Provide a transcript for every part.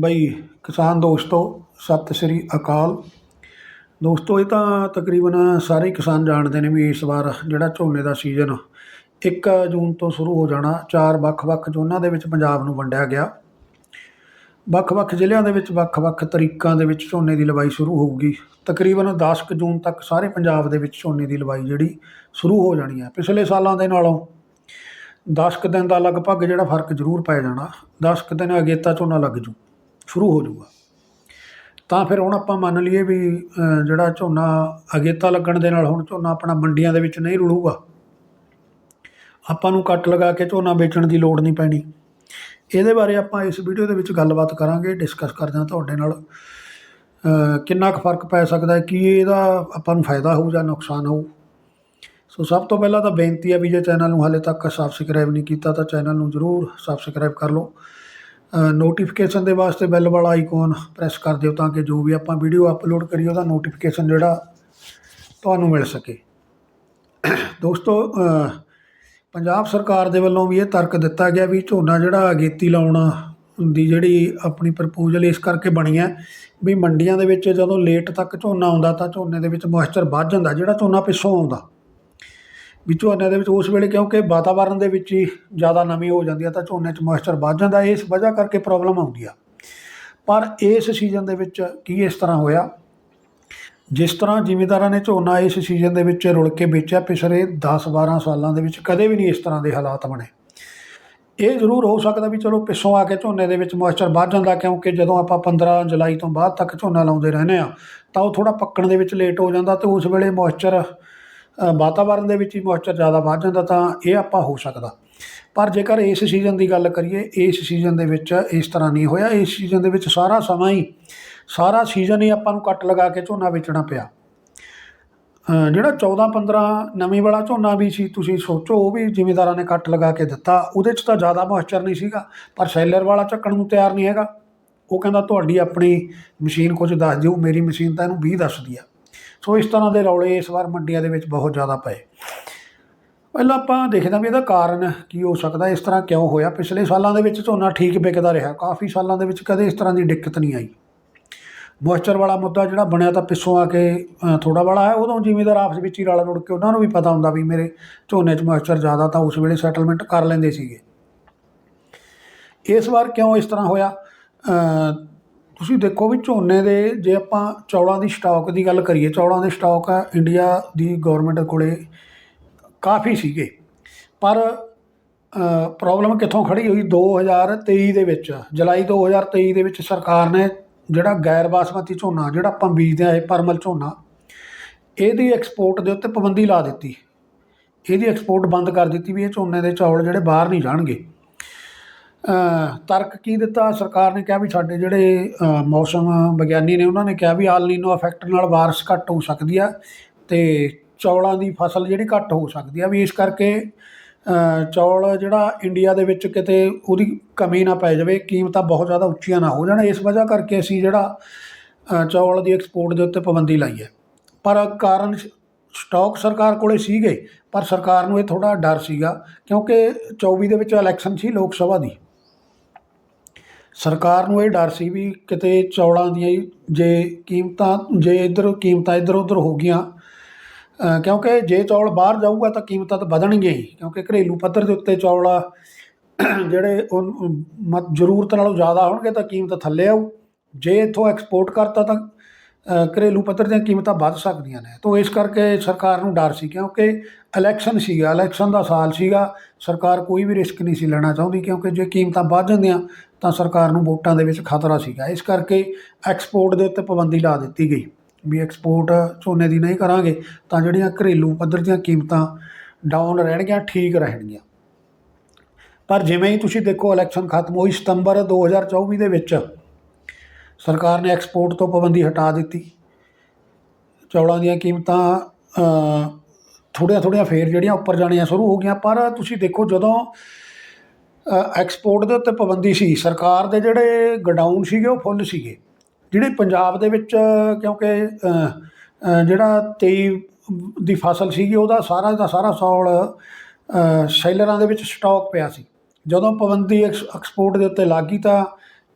ਬਈ ਕਿਸਾਨ ਦੋਸਤੋ, ਸਤਿ ਸ੍ਰੀ ਅਕਾਲ। ਦੋਸਤੋ, ਇਹ ਤਾਂ ਤਕਰੀਬਨ ਸਾਰੇ ਕਿਸਾਨ ਜਾਣਦੇ ਨੇ ਵੀ ਇਸ ਵਾਰ ਜਿਹੜਾ ਝੋਨੇ ਦਾ ਸੀਜ਼ਨ 1 ਜੂਨ ਤੋਂ ਸ਼ੁਰੂ ਹੋ ਜਾਣਾ, ਚਾਰ ਵੱਖ-ਵੱਖ ਜ਼ੋਨਾਂ ਦੇ ਵਿੱਚ ਪੰਜਾਬ ਨੂੰ ਵੰਡਿਆ ਗਿਆ। ਵੱਖ-ਵੱਖ ਜ਼ਿਲ੍ਹਿਆਂ ਦੇ ਵਿੱਚ ਵੱਖ-ਵੱਖ ਤਰੀਕਾਂ ਦੇ ਵਿੱਚ ਝੋਨੇ ਦੀ ਲਵਾਈ ਸ਼ੁਰੂ ਹੋਊਗੀ। ਤਕਰੀਬਨ 10 ਕੁ ਜੂਨ ਤੱਕ ਸਾਰੇ ਪੰਜਾਬ ਦੇ ਵਿੱਚ ਝੋਨੇ ਦੀ ਲਵਾਈ ਜਿਹੜੀ ਸ਼ੁਰੂ ਹੋ ਜਾਣੀ ਹੈ। ਪਿਛਲੇ ਸਾਲਾਂ ਦੇ ਨਾਲੋਂ 10 ਕੁ ਦਿਨ ਦਾ ਲਗਭਗ ਜਿਹੜਾ ਫ਼ਰਕ ਜ਼ਰੂਰ ਪੈ ਜਾਣਾ। 10 ਕੁ ਦਿਨ ਅਗੇਤਾ ਝੋਨਾ ਲੱਗ ਜੂ। ਸ਼ੁਰੂ ਹੋ ਜਾਊਗਾ। ਤਾਂ ਫਿਰ ਹੁਣ ਆਪਾਂ ਮੰਨ ਲਈਏ ਵੀ ਜਿਹੜਾ ਝੋਨਾ ਅਗੇਤਾ ਲੱਗਣ ਦੇ ਨਾਲ ਹੁਣ ਝੋਨਾ ਆਪਣਾ ਮੰਡੀਆਂ ਦੇ ਵਿੱਚ ਨਹੀਂ ਰੁਲੂਗਾ ਆਪਾਂ ਨੂੰ ਕੱਟ ਲਗਾ ਕੇ ਝੋਨਾ ਵੇਚਣ ਦੀ ਲੋੜ ਨਹੀਂ ਪੈਣੀ। ਇਹਦੇ ਬਾਰੇ ਆਪਾਂ ਇਸ ਵੀਡੀਓ ਦੇ ਵਿੱਚ ਗੱਲਬਾਤ ਕਰਾਂਗੇ, ਡਿਸਕਸ ਕਰਦੇ ਹਾਂ ਤੁਹਾਡੇ ਨਾਲ। ਕਿੰਨਾ ਕੁ ਫ਼ਰਕ ਪੈ ਸਕਦਾ ਹੈ, ਕੀ ਇਹਦਾ ਆਪਾਂ ਨੂੰ ਫਾਇਦਾ ਹੋਊ ਜਾਂ ਨੁਕਸਾਨ ਹੋਊ। ਸੋ ਸਭ ਤੋਂ ਪਹਿਲਾਂ ਤਾਂ ਬੇਨਤੀ ਹੈ ਵੀ ਜੇ ਚੈਨਲ ਨੂੰ ਹਾਲੇ ਤੱਕ ਸਬਸਕ੍ਰਾਈਬ ਨਹੀਂ ਕੀਤਾ ਤਾਂ ਚੈਨਲ ਨੂੰ ਜ਼ਰੂਰ ਸਬਸਕ੍ਰਾਈਬ ਕਰ ਲਓ। ਨੋਟੀਫਿਕੇਸ਼ਨ ਦੇ ਵਾਸਤੇ ਬੈਲ ਵਾਲਾ ਆਈਕਨ ਪ੍ਰੈਸ ਕਰ ਦਿਓ ਤਾਂ ਕਿ ਜੋ ਵੀ ਆਪਾਂ ਵੀਡੀਓ ਅਪਲੋਡ ਕਰੀਏ ਉਹਦਾ ਨੋਟੀਫਿਕੇਸ਼ਨ ਜਿਹੜਾ ਤੁਹਾਨੂੰ ਮਿਲ ਸਕੇ। ਦੋਸਤੋ ਪੰਜਾਬ ਸਰਕਾਰ ਦੇ ਵੱਲੋਂ ਵੀ ਇਹ ਤਰਕ ਦਿੱਤਾ ਗਿਆ ਵੀ ਝੋਨਾ ਜਿਹੜਾ ਅਗੇਤੀ ਲਾਉਣਾ ਦੀ ਜਿਹੜੀ ਆਪਣੀ ਪ੍ਰਪੋਜ਼ਲ ਇਸ ਕਰਕੇ ਬਣੀ ਹੈ ਵੀ ਮੰਡੀਆਂ ਦੇ ਵਿੱਚ ਜਦੋਂ ਲੇਟ ਤੱਕ ਝੋਨਾ ਆਉਂਦਾ ਤਾਂ ਝੋਨੇ ਦੇ ਵਿੱਚ ਮੋਇਸਚਰ ਵੱਧ ਜਾਂਦਾ, ਜਿਹੜਾ ਝੋਨਾ ਪਿੱਛੋਂ ਆਉਂਦਾ। ਵੀ ਝੋਨੇ ਦੇ ਵਿੱਚ ਉਸ ਵੇਲੇ ਕਿਉਂਕਿ ਵਾਤਾਵਰਨ ਦੇ ਵਿੱਚ ਹੀ ਜ਼ਿਆਦਾ ਨਮੀ ਹੋ ਜਾਂਦੀ ਆ ਤਾਂ ਝੋਨੇ 'ਚ ਮੋਇਸਚਰ ਵੱਧ ਜਾਂਦਾ, ਇਸ ਵਜ੍ਹਾ ਕਰਕੇ ਪ੍ਰੋਬਲਮ ਆਉਂਦੀ ਆ। ਪਰ ਇਸ ਸੀਜ਼ਨ ਦੇ ਵਿੱਚ ਕੀ ਇਸ ਤਰ੍ਹਾਂ ਹੋਇਆ? ਜਿਸ ਤਰ੍ਹਾਂ ਜ਼ਿਮੀਂਦਾਰਾਂ ਨੇ ਝੋਨਾ ਇਸ ਸੀਜ਼ਨ ਦੇ ਵਿੱਚ ਰੁਲ ਕੇ ਵੇਚਿਆ, ਪਿਛਲੇ 10-12 ਸਾਲਾਂ ਦੇ ਵਿੱਚ ਕਦੇ ਵੀ ਨਹੀਂ ਇਸ ਤਰ੍ਹਾਂ ਦੇ ਹਾਲਾਤ ਬਣੇ। ਇਹ ਜ਼ਰੂਰ ਹੋ ਸਕਦਾ ਵੀ ਚਲੋ ਪਿੱਛੋਂ ਆ ਕੇ ਝੋਨੇ ਦੇ ਵਿੱਚ ਮੋਇਸਚਰ ਵੱਧ ਜਾਂਦਾ, ਕਿਉਂਕਿ ਜਦੋਂ ਆਪਾਂ 15 ਜੁਲਾਈ ਤੋਂ ਬਾਅਦ ਤੱਕ ਝੋਨਾ ਲਾਉਂਦੇ ਰਹਿੰਦੇ ਆ, ਤਾਂ ਉਹ ਥੋੜਾ ਪੱਕਣ ਦੇ ਵਿੱਚ ਲੇਟ ਹੋ ਜਾਂਦਾ ਤੇ ਉਸ ਵੇਲੇ ਮੋਇਸਚਰ ਵਾਤਾਵਰਣ ਦੇ ਵਿੱਚ ਹੀ ਮੋਇਸਚਰ ਜ਼ਿਆਦਾ ਵੱਧ ਜਾਂਦਾ ਤਾਂ ਇਹ ਆਪਾਂ ਹੋ ਸਕਦਾ। ਪਰ ਜੇਕਰ ਇਸ ਸੀਜ਼ਨ ਦੀ ਗੱਲ ਕਰੀਏ, ਇਸ ਸੀਜ਼ਨ ਦੇ ਵਿੱਚ ਇਸ ਤਰ੍ਹਾਂ ਨਹੀਂ ਹੋਇਆ। ਇਸ ਸੀਜ਼ਨ ਦੇ ਵਿੱਚ ਸਾਰਾ ਸਮਾਂ ਹੀ, ਸਾਰਾ ਸੀਜ਼ਨ ਹੀ ਆਪਾਂ ਨੂੰ ਕੱਟ ਲਗਾ ਕੇ ਝੋਨਾ ਵੇਚਣਾ ਪਿਆ। ਜਿਹੜਾ 14 15 ਨਵੀਂ ਵਾਲਾ ਝੋਨਾ ਵੀ ਸੀ, ਤੁਸੀਂ ਸੋਚੋ, ਉਹ ਵੀ ਜ਼ਿਮੀਦਾਰਾਂ ਨੇ ਕੱਟ ਲਗਾ ਕੇ ਦਿੱਤਾ। ਉਹਦੇ 'ਚ ਤਾਂ ਜ਼ਿਆਦਾ ਮੋਇਸਚਰ ਨਹੀਂ ਸੀਗਾ, ਪਰ ਸੈਲਰ ਵਾਲਾ ਚੱਕਣ ਨੂੰ ਤਿਆਰ ਨਹੀਂ ਹੈਗਾ। ਉਹ ਕਹਿੰਦਾ, ਤੁਹਾਡੀ ਆਪਣੀ ਮਸ਼ੀਨ ਕੁਝ ਦੱਸ ਦਿਓ, ਮੇਰੀ ਮਸ਼ੀਨ ਤਾਂ ਇਹਨੂੰ 20 ਦੱਸਦੀ ਆ। ਸੋ ਇਸ ਤਰ੍ਹਾਂ ਦੇ ਰੌਲੇ ਇਸ ਵਾਰ ਮੰਡੀਆਂ ਦੇ ਵਿੱਚ ਬਹੁਤ ਜ਼ਿਆਦਾ ਪਏ। ਪਹਿਲਾਂ ਆਪਾਂ ਦੇਖਦੇ ਹਾਂ ਵੀ ਇਹਦਾ ਕਾਰਨ ਕੀ ਹੋ ਸਕਦਾ, ਇਸ ਤਰ੍ਹਾਂ ਕਿਉਂ ਹੋਇਆ? ਪਿਛਲੇ ਸਾਲਾਂ ਦੇ ਵਿੱਚ ਝੋਨਾ ਠੀਕ ਵਿਕਦਾ ਰਿਹਾ, ਕਾਫੀ ਸਾਲਾਂ ਦੇ ਵਿੱਚ ਕਦੇ ਇਸ ਤਰ੍ਹਾਂ ਦੀ ਦਿੱਕਤ ਨਹੀਂ ਆਈ। ਮੋਇਸਚਰ ਵਾਲਾ ਮੁੱਦਾ ਜਿਹੜਾ ਬਣਿਆ ਤਾਂ ਪਿੱਛੋਂ ਆ ਕੇ ਥੋੜਾ ਵਾਲਾ ਹੈ, ਉਦੋਂ ਜ਼ਿਮੀਂਦਾਰ ਆਪਸ ਵਿੱਚ ਹੀ ਰਲ ਰੁੜ ਕੇ ਉਹਨਾਂ ਨੂੰ ਵੀ ਪਤਾ ਹੁੰਦਾ ਵੀ ਮੇਰੇ ਝੋਨੇ 'ਚ ਮੋਇਸਚਰ ਜ਼ਿਆਦਾ ਤਾਂ ਉਸ ਵੇਲੇ ਸੈਟਲਮੈਂਟ ਕਰ ਲੈਂਦੇ ਸੀਗੇ। ਇਸ ਵਾਰ ਕਿਉਂ ਇਸ ਤਰ੍ਹਾਂ ਹੋਇਆ? ਤੁਸੀਂ ਦੇਖੋ ਵੀ ਝੋਨੇ ਦੇ ਜੇ ਆਪਾਂ ਚੌਲਾਂ ਦੀ ਸਟਾਕ ਦੀ ਗੱਲ ਕਰੀਏ, ਚੌਲਾਂ ਦੇ ਸਟਾਕ ਆ ਇੰਡੀਆ ਦੀ ਗੌਰਮੈਂਟ ਕੋਲੇ ਕਾਫੀ ਸੀਗੇ। ਪਰ ਪ੍ਰੋਬਲਮ ਕਿੱਥੋਂ ਖੜੀ ਹੋਈ? 2023 ਦੇ ਵਿੱਚ, ਜੁਲਾਈ 2023 ਦੇ ਵਿੱਚ ਸਰਕਾਰ ਨੇ ਜਿਹੜਾ ਗੈਰ ਬਾਸਮਤੀ ਝੋਨਾ, ਜਿਹੜਾ ਆਪਾਂ ਬੀਜਦੇ ਆ ਇਹ ਪਰਮਲ ਝੋਨਾ, ਇਹਦੀ ਐਕਸਪੋਰਟ ਦੇ ਉੱਤੇ ਪਾਬੰਦੀ ਲਾ ਦਿੱਤੀ। ਇਹਦੀ ਐਕਸਪੋਰਟ ਬੰਦ ਕਰ ਦਿੱਤੀ ਵੀ ਇਹ ਝੋਨੇ ਦੇ ਚੌਲ ਜਿਹੜੇ ਬਾਹਰ ਨਹੀਂ ਜਾਣਗੇ। ਤਰਕ ਕੀ ਦਿੱਤਾ? ਸਰਕਾਰ ਨੇ ਕਿਹਾ ਵੀ ਸਾਡੇ ਜਿਹੜੇ ਮੌਸਮ ਵਿਗਿਆਨੀ ਨੇ, ਉਹਨਾਂ ਨੇ ਕਿਹਾ ਵੀ ਆਲ ਨੀਨੋ ਇਫੈਕਟ ਨਾਲ ਬਾਰਿਸ਼ ਘੱਟ ਹੋ ਸਕਦੀ ਆ ਤੇ ਚੌਲਾਂ ਦੀ ਫਸਲ ਜਿਹੜੀ ਘੱਟ ਹੋ ਸਕਦੀ ਆ ਵੀ ਇਸ ਕਰਕੇ ਚੌਲ ਜਿਹੜਾ ਇੰਡੀਆ ਦੇ ਵਿੱਚ ਕਿਤੇ ਉਹਦੀ ਕਮੀ ਨਾ ਪੈ ਜਾਵੇ, ਕੀਮਤਾਂ ਬਹੁਤ ਜ਼ਿਆਦਾ ਉੱਚੀਆਂ ਨਾ ਹੋ ਜਾਣ, ਇਸ ਵਜ੍ਹਾ ਕਰਕੇ ਅਸੀਂ ਜਿਹੜਾ ਚੌਲ ਦੀ ਐਕਸਪੋਰਟ ਦੇ ਉੱਤੇ ਪਾਬੰਦੀ ਲਾਈ ਹੈ। ਪਰ ਕਾਰਨ ਸਟਾਕ ਸਰਕਾਰ ਕੋਲੇ ਸੀਗੇ, ਪਰ ਸਰਕਾਰ ਨੂੰ ਇਹ ਥੋੜਾ ਡਰ ਸੀਗਾ ਕਿਉਂਕਿ 24 ਦੇ ਵਿੱਚ ਇਲੈਕਸ਼ਨ ਸੀ ਲੋਕ ਸਭਾ ਦੀ। ਸਰਕਾਰ ਨੂੰ ਇਹ ਡਰ ਸੀ ਵੀ ਕਿਤੇ ਚੌਲਾਂ ਦੀਆਂ ਹੀ ਜੇ ਕੀਮਤਾਂ, ਜੇ ਇੱਧਰ ਕੀਮਤਾਂ ਇੱਧਰ ਉੱਧਰ ਹੋ ਗਈਆਂ ਕਿਉਂਕਿ ਜੇ ਚੌਲ ਬਾਹਰ ਜਾਊਗਾ ਤਾਂ ਕੀਮਤਾਂ ਤਾਂ ਵਧਣਗੀਆਂ ਹੀ, ਕਿਉਂਕਿ ਘਰੇਲੂ ਪੱਧਰ ਦੇ ਉੱਤੇ ਚੌਲ ਜਿਹੜੇ ਉਹ ਮ- ਜ਼ਰੂਰਤ ਨਾਲੋਂ ਜ਼ਿਆਦਾ ਹੋਣਗੇ ਤਾਂ ਕੀਮਤ ਥੱਲੇ ਆਊ, ਜੇ ਇੱਥੋਂ ਐਕਸਪੋਰਟ ਕਰਤਾ ਤਾਂ ਘਰੇਲੂ ਪੱਧਰ ਦੀਆਂ ਕੀਮਤਾਂ ਵੱਧ ਸਕਦੀਆਂ ਨੇ। ਤੋਂ ਇਸ ਕਰਕੇ ਸਰਕਾਰ ਨੂੰ ਡਰ ਸੀ ਕਿਉਂਕਿ ਇਲੈਕਸ਼ਨ ਸੀਗਾ ਇਲੈਕਸ਼ਨ ਦਾ ਸਾਲ ਸੀਗਾ, ਸਰਕਾਰ ਕੋਈ ਵੀ ਰਿਸਕ ਨਹੀਂ ਸੀ ਲੈਣਾ ਚਾਹੁੰਦੀ ਕਿਉਂਕਿ ਜੇ ਕੀਮਤਾਂ ਵੱਧ ਜਾਂਦੀਆਂ ਤਾਂ ਸਰਕਾਰ ਨੂੰ ਵੋਟਾਂ ਦੇ ਵਿੱਚ ਖਤਰਾ ਸੀਗਾ। ਇਸ ਕਰਕੇ ਐਕਸਪੋਰਟ ਦੇ ਉੱਤੇ ਪਾਬੰਦੀ ਲਾ ਦਿੱਤੀ ਗਈ ਵੀ ਐਕਸਪੋਰਟ ਝੋਨੇ ਦੀ ਨਹੀਂ ਕਰਾਂਗੇ ਤਾਂ ਜਿਹੜੀਆਂ ਘਰੇਲੂ ਪੱਧਰ ਦੀਆਂ ਕੀਮਤਾਂ ਡਾਊਨ ਰਹਿਣਗੀਆਂ, ਠੀਕ ਰਹਿਣਗੀਆਂ। ਪਰ ਜਿਵੇਂ ਹੀ ਤੁਸੀਂ ਦੇਖੋ ਇਲੈਕਸ਼ਨ ਖਤਮ ਹੋਈ ਸਤੰਬਰ 2024 ਦੇ ਵਿੱਚ ਸਰਕਾਰ ਨੇ ਐਕਸਪੋਰਟ ਤੋਂ ਪਾਬੰਦੀ ਹਟਾ ਦਿੱਤੀ। ਚੌਲਾਂ ਦੀਆਂ ਕੀਮਤਾਂ ਥੋੜ੍ਹੀਆਂ ਥੋੜ੍ਹੀਆਂ ਫੇਰ ਜਿਹੜੀਆਂ ਉੱਪਰ ਜਾਣੀਆਂ ਸ਼ੁਰੂ ਹੋ ਗਈਆਂ ਪਰ ਤੁਸੀਂ ਦੇਖੋ ਜਦੋਂ ਐਕਸਪੋਰਟ ਦੇ ਉੱਤੇ ਪਾਬੰਦੀ ਸੀ ਸਰਕਾਰ ਦੇ ਜਿਹੜੇ ਗਡਾਊਨ ਸੀਗੇ ਉਹ ਫੁੱਲ ਸੀਗੇ। ਜਿਹੜੇ ਪੰਜਾਬ ਦੇ ਵਿੱਚ ਕਿਉਂਕਿ ਜਿਹੜਾ 23 ਦੀ ਫਸਲ ਸੀਗੀ ਉਹਦਾ ਸਾਰਾ ਦਾ ਸਾਰਾ ਚੌਲ ਅ, ਸ਼ੈਲਰਾਂ ਦੇ ਵਿੱਚ ਸਟਾਕ ਪਿਆ ਸੀ। ਜਦੋਂ ਪਾਬੰਦੀ ਐਕਸ- ਐਕਸਪੋਰਟ ਦੇ ਉੱਤੇ ਲੱਗੀ ਤਾਂ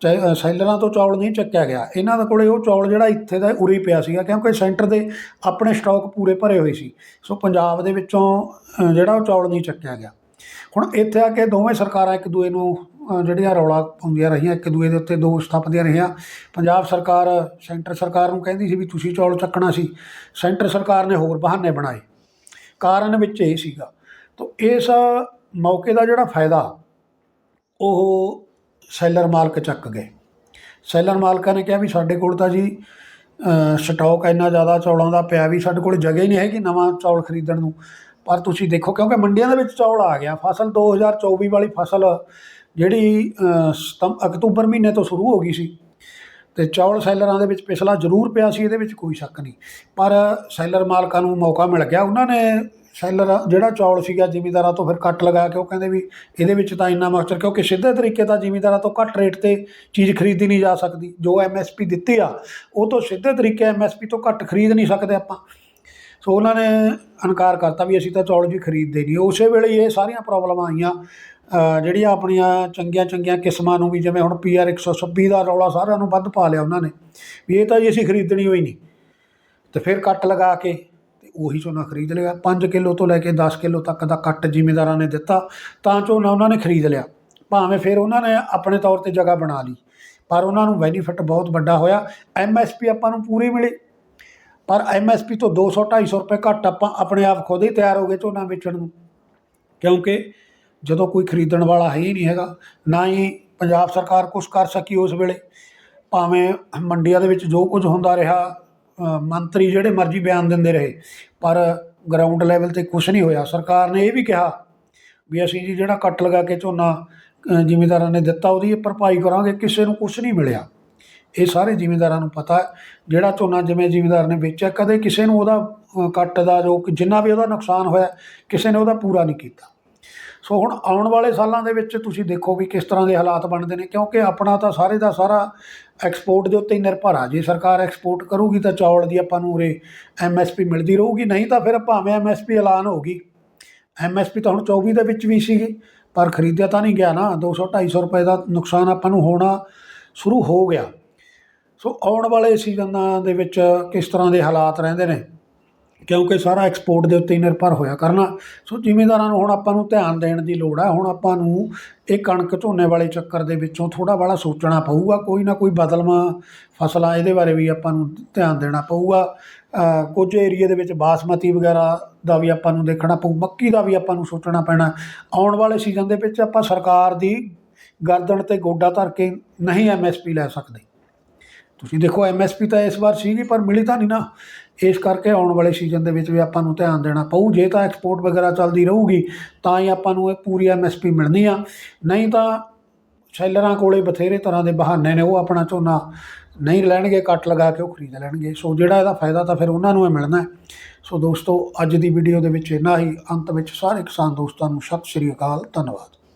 ਸੈਲਰਾਂ ਤੋਂ ਚੌਲ ਨਹੀਂ ਚੱਕਿਆ ਗਿਆ। ਇਹਨਾਂ ਦੇ ਕੋਲੇ ਉਹ ਚੌਲ ਜਿਹੜਾ ਇੱਥੇ ਦਾ ਉਰੇ ਪਿਆ ਸੀਗਾ, ਕਿਉਂਕਿ ਸੈਂਟਰ ਦੇ ਆਪਣੇ ਸਟਾਕ ਪੂਰੇ ਭਰੇ ਹੋਏ ਸੀ। ਸੋ ਪੰਜਾਬ ਦੇ ਵਿੱਚੋਂ ਜਿਹੜਾ ਉਹ ਚੌਲ ਨਹੀਂ ਚੱਕਿਆ ਗਿਆ। ਹੁਣ ਇੱਥੇ ਆ ਕੇ ਦੋਵੇਂ ਸਰਕਾਰਾਂ ਇੱਕ ਦੂਏ ਨੂੰ ਜਿਹੜੀਆਂ ਰੌਲਾ ਪਾਉਂਦੀਆਂ ਰਹੀਆਂ, ਇੱਕ ਦੂਏ ਦੇ ਉੱਤੇ ਦੋਸ਼ ਥੱਪਦੀਆਂ ਰਹੀਆਂ। ਪੰਜਾਬ ਸਰਕਾਰ, ਸੈਂਟਰ ਸਰਕਾਰ ਨੂੰ ਕਹਿੰਦੀ ਸੀ ਵੀ ਤੁਸੀਂ ਚੌਲ ਚੱਕਣਾ ਸੀ। ਸੈਂਟਰ ਸਰਕਾਰ ਨੇ ਹੋਰ ਬਹਾਨੇ ਬਣਾਏ। ਕਾਰਨ ਵਿੱਚ ਇਹ ਸੀਗਾ। ਤਾਂ ਇਸ ਮੌਕੇ ਦਾ ਜਿਹੜਾ ਫਾਇਦਾ, ਉਹ ਸੈਲਰ ਮਾਲਕ ਚੱਕ ਗਏ। ਸੈਲਰ ਮਾਲਕਾਂ ਨੇ ਕਿਹਾ ਵੀ ਸਾਡੇ ਕੋਲ ਤਾਂ ਜੀ ਅ, ਸਟਾਕ ਇੰਨਾ ਜ਼ਿਆਦਾ ਚੌਲਾਂ ਦਾ ਪਿਆ ਵੀ ਸਾਡੇ ਕੋਲ ਜਗ੍ਹਾ ਹੀ ਨਹੀਂ ਹੈਗੀ ਨਵਾਂ ਚੌਲ ਖਰੀਦਣ ਨੂੰ। ਪਰ ਤੁਸੀਂ ਦੇਖੋ ਕਿਉਂਕਿ ਮੰਡੀਆਂ ਦੇ ਵਿੱਚ ਚੌਲ ਆ ਗਿਆ। ਫਸਲ 2024 ਵਾਲੀ ਫਸਲ ਜਿਹੜੀ ਅ, ਅਕਤੂਬਰ ਮਹੀਨੇ ਤੋਂ ਸ਼ੁਰੂ ਹੋ ਗਈ ਸੀ। ਤੇ ਚੌਲ ਸੈਲਰਾਂ ਦੇ ਵਿੱਚ ਪਿਛਲਾ ਜ਼ਰੂਰ ਪਿਆ ਸੀ ਇਹਦੇ ਵਿੱਚ ਕੋਈ ਸ਼ੱਕ ਨਹੀਂ। ਪਰ ਸੈਲਰ ਮਾਲਕਾਂ ਨੂੰ ਮੌਕਾ ਮਿਲ ਗਿਆ। ਉਹਨਾਂ ਨੇ ਸੈਲਰ ਜਿਹੜਾ ਚੌਲ ਸੀਗਾ ਜ਼ਿਮੀਂਦਾਰਾਂ ਤੋਂ ਫਿਰ ਕੱਟ ਲਗਾ ਕੇ ਉਹ ਕਹਿੰਦੇ ਵੀ ਇਹਦੇ ਵਿੱਚ ਤਾਂ ਇੰਨਾ ਮਾਸਟਰ, ਕਿਉਂਕਿ ਸਿੱਧੇ ਤਰੀਕੇ ਤਾਂ ਜ਼ਿਮੀਂਦਾਰਾਂ ਤੋਂ ਘੱਟ ਰੇਟ ਤੇ ਚੀਜ਼ ਖਰੀਦੀ ਨਹੀਂ ਜਾ ਸਕਦੀ। ਜੋ ਐਮਐਸਪੀ ਦਿੱਤੀ ਆ, ਉਹ ਤੋਂ ਸਿੱਧੇ ਤਰੀਕੇ ਐਮਐਸਪੀ ਤੋਂ ਘੱਟ ਖਰੀਦ ਨਹੀਂ ਸਕਦੇ ਆਪਾਂ। ਸੋ ਉਹਨਾਂ ਨੇ ਇਨਕਾਰ ਕਰਤਾ ਵੀ ਅਸੀਂ ਤਾਂ ਚੌਲ ਜੀ ਖਰੀਦਦੇ ਨਹੀਂ। ਉਸੇ ਵੇਲੇ ਇਹ ਸਾਰੀਆਂ ਪ੍ਰੋਬਲਮਾਂ ਆਈਆਂ। ਜਿਹੜੀਆਂ ਆਪਣੀਆਂ ਚੰਗੀਆਂ ਚੰਗੀਆਂ ਕਿਸਮਾਂ ਨੂੰ ਵੀ ਜਿਵੇਂ ਹੁਣ ਪੀਆਰ 126 ਦਾ ਰੌਲਾ ਸਾਰਿਆਂ ਨੂੰ ਵੱਧ ਪਾ ਲਿਆ ਉਹਨਾਂ ਨੇ, ਵੀ ਇਹ ਤਾਂ ਜੀ ਅਸੀਂ ਖਰੀਦਣੀ ਹੋਈ ਨਹੀਂ। ਤੇ ਫਿਰ ਕੱਟ ਲਗਾ ਕੇ ਉਹੀ ਝੋਨਾ ਖਰੀਦ ਲਿਆ। 5 ਕਿਲੋ ਤੋਂ ਲੈ ਕੇ 10 ਕਿਲੋ ਤੱਕ ਦਾ ਕੱਟ ਜ਼ਿਮੀਂਦਾਰਾਂ ਨੇ ਦਿੱਤਾ। ਤਾਂ ਝੋਨਾ ਉਹਨਾਂ ਨੇ ਖਰੀਦ ਲਿਆ। ਭਾਵੇਂ ਫਿਰ ਉਹਨਾਂ ਨੇ ਆਪਣੇ ਤੌਰ ਤੇ ਜਗ੍ਹਾ ਬਣਾ ਲਈ। ਪਰ ਉਹਨਾਂ ਨੂੰ ਬੈਨੀਫਿਟ ਬਹੁਤ ਵੱਡਾ ਹੋਇਆ। ਐਮਐਸਪੀ ਆਪਾਂ ਨੂੰ ਪੂਰੀ ਮਿਲੀ। ਪਰ ਐਮਐਸਪੀ ਤੋਂ 200 250 ਰੁਪਏ ਘੱਟ ਆਪਾਂ ਆਪਣੇ ਆਪ ਖੁਦ ਹੀ ਤਿਆਰ ਹੋ ਗਏ ਝੋਨਾ ਵੇਚਣ ਨੂੰ। ਕਿਉਂਕਿ ਜਦੋਂ ਕੋਈ ਖਰੀਦਣ ਵਾਲਾ ਹੈ ਹੀ ਨਹੀਂ ਹੈਗਾ, ਨਾ ਹੀ ਪੰਜਾਬ ਸਰਕਾਰ ਕੁਝ ਕਰ ਸਕੀ ਉਸ ਵੇਲੇ। ਭਾਵੇਂ ਮੰਡੀਆਂ ਦੇ ਵਿੱਚ ਜੋ ਕੁਝ ਹੁੰਦਾ ਰਿਹਾ ਮੰਤਰੀ ਜਿਹੜੇ ਮਰਜ਼ੀ ਬਿਆਨ ਦਿੰਦੇ ਰਹੇ ਪਰ ਗਰਾਊਂਡ ਲੈਵਲ ਤੇ ਕੁਝ ਨਹੀਂ ਹੋਇਆ। ਸਰਕਾਰ ਨੇ ਇਹ ਵੀ ਕਿਹਾ ਵੀ ਅਸੀਂ ਜੀ ਜਿਹੜਾ ਕੱਟ ਲਗਾ ਕੇ ਝੋਨਾ ਅ, ਜ਼ਿਮੀਂਦਾਰਾਂ ਨੇ ਦਿੱਤਾ ਉਹਦੀ ਭਰਪਾਈ ਕਰਾਂਗੇ ਕਿਸੇ ਨੂੰ ਕੁਝ ਨਹੀਂ ਮਿਲਿਆ। ਇਹ ਸਾਰੇ ਜ਼ਿਮੀਂਦਾਰਾਂ ਨੂੰ ਪਤਾ ਜਿਹੜਾ ਝੋਨਾ ਜਿਵੇਂ ਜ਼ਿਮੀਂਦਾਰ ਨੇ ਵੇਚਿਆ ਕਦੇ ਕਿਸੇ ਨੂੰ ਉਹਦਾ ਕੱਟ ਦਾ ਜੋ ਜਿੰਨਾ ਵੀ ਉਹਦਾ ਨੁਕਸਾਨ ਹੋਇਆ ਕਿਸੇ ਨੇ ਉਹਦਾ ਪੂਰਾ ਨਹੀਂ ਕੀਤਾ। ਸੋ ਹੁਣ ਆਉਣ ਵਾਲੇ ਸਾਲਾਂ ਦੇ ਵਿੱਚ ਤੁਸੀਂ ਦੇਖੋ ਵੀ ਕਿਸ ਤਰ੍ਹਾਂ ਦੇ ਹਾਲਾਤ ਬਣਦੇ ਨੇ, ਕਿਉਂਕਿ ਆਪਣਾ ਤਾਂ ਸਾਰੇ ਦਾ ਸਾਰਾ ਐਕਸਪੋਰਟ ਦੇ ਉੱਤੇ ਹੀ ਨਿਰਭਰ ਆ। ਜੇ ਸਰਕਾਰ ਐਕਸਪੋਰਟ ਕਰੂਗੀ ਤਾਂ ਚੌਲ ਦੀ ਆਪਾਂ ਨੂੰ ਉਰੇ ਐਮਐਸਪੀ ਮਿਲਦੀ ਰਹੂਗੀ, ਨਹੀਂ ਤਾਂ ਫਿਰ ਭਾਵੇਂ ਐਮਐਸਪੀ ਐਲਾਨ ਹੋਗੀ ਐਮਐਸਪੀ ਤਾਂ ਹੁਣ 24 ਦੇ ਵਿੱਚ ਵੀ ਸੀਗੀ, ਪਰ ਖਰੀਦਿਆ ਤਾਂ ਨਹੀਂ ਗਿਆ ਨਾ। 200 250 ਰੁਪਏ ਦਾ ਨੁਕਸਾਨ ਆਪਾਂ ਨੂੰ ਹੋਣਾ ਸ਼ੁਰੂ ਹੋ ਗਿਆ। ਸੋ ਆਉਣ ਵਾਲੇ ਸੀਜ਼ਨਾਂ ਦੇ ਵਿੱਚ ਕਿਸ ਤਰ੍ਹਾਂ ਦੇ ਹਾਲਾਤ ਰਹਿੰਦੇ ਨੇ? ਕਿਉਂਕਿ ਸਾਰਾ ਐਕਸਪੋਰਟ ਦੇ ਉੱਤੇ ਹੀ ਨਿਰਭਰ ਹੋਇਆ ਕਰਨਾ। ਸੋ ਜ਼ਿਮੀਂਦਾਰਾਂ ਨੂੰ ਹੁਣ ਆਪਾਂ ਨੂੰ ਧਿਆਨ ਦੇਣ ਦੀ ਲੋੜ ਹੈ ਹੁਣ ਆਪਾਂ ਨੂੰ ਇਹ ਕਣਕ ਝੋਨੇ ਵਾਲੇ ਚੱਕਰ ਦੇ ਵਿੱਚੋਂ ਥੋੜਾ ਬਾਲਾ ਸੋਚਣਾ ਪਊਗਾ। ਕੋਈ ਨਾ ਕੋਈ ਬਦਲਵਾਂ ਫਸਲਾਂ ਇਹਦੇ ਬਾਰੇ ਵੀ ਆਪਾਂ ਨੂੰ ਧਿਆਨ ਦੇਣਾ ਪਊਗਾ। ਕੁਝ ਏਰੀਏ ਦੇ ਵਿੱਚ ਬਾਸਮਤੀ ਵਗੈਰਾ ਦਾ ਵੀ ਆਪਾਂ ਨੂੰ ਦੇਖਣਾ ਪਊ। ਮੱਕੀ ਦਾ ਵੀ ਆਪਾਂ ਨੂੰ ਸੋਚਣਾ ਪੈਣਾ। ਆਉਣ ਵਾਲੇ ਸੀਜ਼ਨ ਦੇ ਵਿੱਚ ਆਪਾਂ ਸਰਕਾਰ ਦੀ ਗਰਦਨ ਤੇ ਗੋਡਾ ਧਰ ਕੇ ਨਹੀਂ ਐਮਐਸਪੀ ਲੈ ਸਕਦੇ। ਤੁਸੀਂ ਦੇਖੋ ਐਮਐਸਪੀ ਤਾਂ ਇਸ ਵਾਰ ਸੀਗੀ, ਪਰ ਮਿਲੀ ਤਾਂ ਨਹੀਂ ਨਾ। ਇਸ ਕਰਕੇ ਆਉਣ ਵਾਲੇ ਸੀਜ਼ਨ ਦੇ ਵਿੱਚ ਵੀ ਆਪਾਂ ਨੂੰ ਧਿਆਨ ਦੇਣਾ ਪਊ। ਜੇ ਤਾਂ ਐਕਸਪੋਰਟ ਵਗੈਰਾ ਚੱਲਦੀ ਰਹੂਗੀ, ਤਾਂ ਹੀ ਆਪਾਂ ਨੂੰ ਇਹ ਪੂਰੀ ਐਮਐਸਪੀ ਮਿਲਣੀ ਆ। ਨਹੀਂ ਤਾਂ ਸੈਲਰਾਂ ਕੋਲੇ ਬਥੇਰੇ ਤਰ੍ਹਾਂ ਦੇ ਬਹਾਨੇ ਨੇ, ਉਹ ਆਪਣਾ ਝੋਨਾ ਨਹੀਂ ਲੈਣਗੇ, ਕੱਟ ਲਗਾ ਕੇ ਉਹ ਖਰੀਦ ਲੈਣਗੇ। ਸੋ ਜਿਹੜਾ ਇਹਦਾ ਫਾਇਦਾ ਤਾਂ ਫਿਰ ਉਹਨਾਂ ਨੂੰ ਹੀ ਮਿਲਣਾ ਸੋ ਦੋਸਤੋ, ਅੱਜ ਦੀ ਵੀਡੀਓ ਦੇ ਵਿੱਚ ਇੰਨਾ ਹੀ। ਅੰਤ ਵਿੱਚ ਸਾਰੇ ਕਿਸਾਨ ਦੋਸਤਾਂ ਨੂੰ ਸਤਿ ਸ਼੍ਰੀ ਅਕਾਲ, ਧੰਨਵਾਦ।